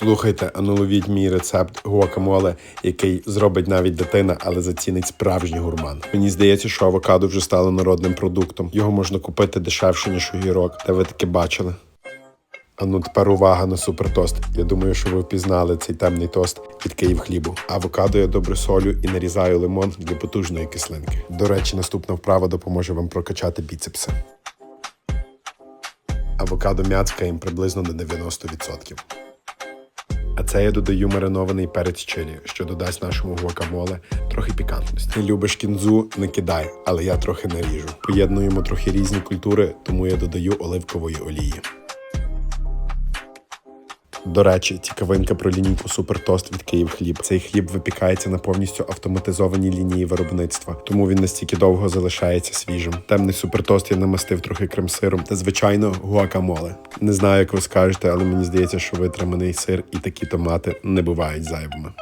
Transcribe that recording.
Слухайте, а ну ловіть мій рецепт гуакамоле, який зробить навіть дитина, але зацінить справжній гурман. Мені здається, що авокадо вже стало народним продуктом. Його можна купити дешевше, ніж огірок. Та ви таки бачили. А ну тепер увага на супертост. Я думаю, що ви впізнали цей темний тост від Київ хлібу. Авокадо я добре солю і нарізаю лимон для потужної кислинки. До речі, наступна вправа допоможе вам прокачати біцепси. Авокадо м'яцкаємо приблизно на 90%. А це я додаю маринований перець чилі, що додасть нашому гуакамоле трохи пікантності. Ти любиш кінзу, не кидай, але я трохи наріжу. Поєднуємо трохи різні культури, тому я додаю оливкової олії. До речі, цікавинка про лінійку Супертост від Київ хліб. Цей хліб випікається на повністю автоматизованій лінії виробництва, тому він настільки довго залишається свіжим. Темний супертост я намастив трохи крем-сиром та звичайно гуакамоле. Не знаю, як ви скажете, але мені здається, що витриманий сир і такі томати не бувають зайвими.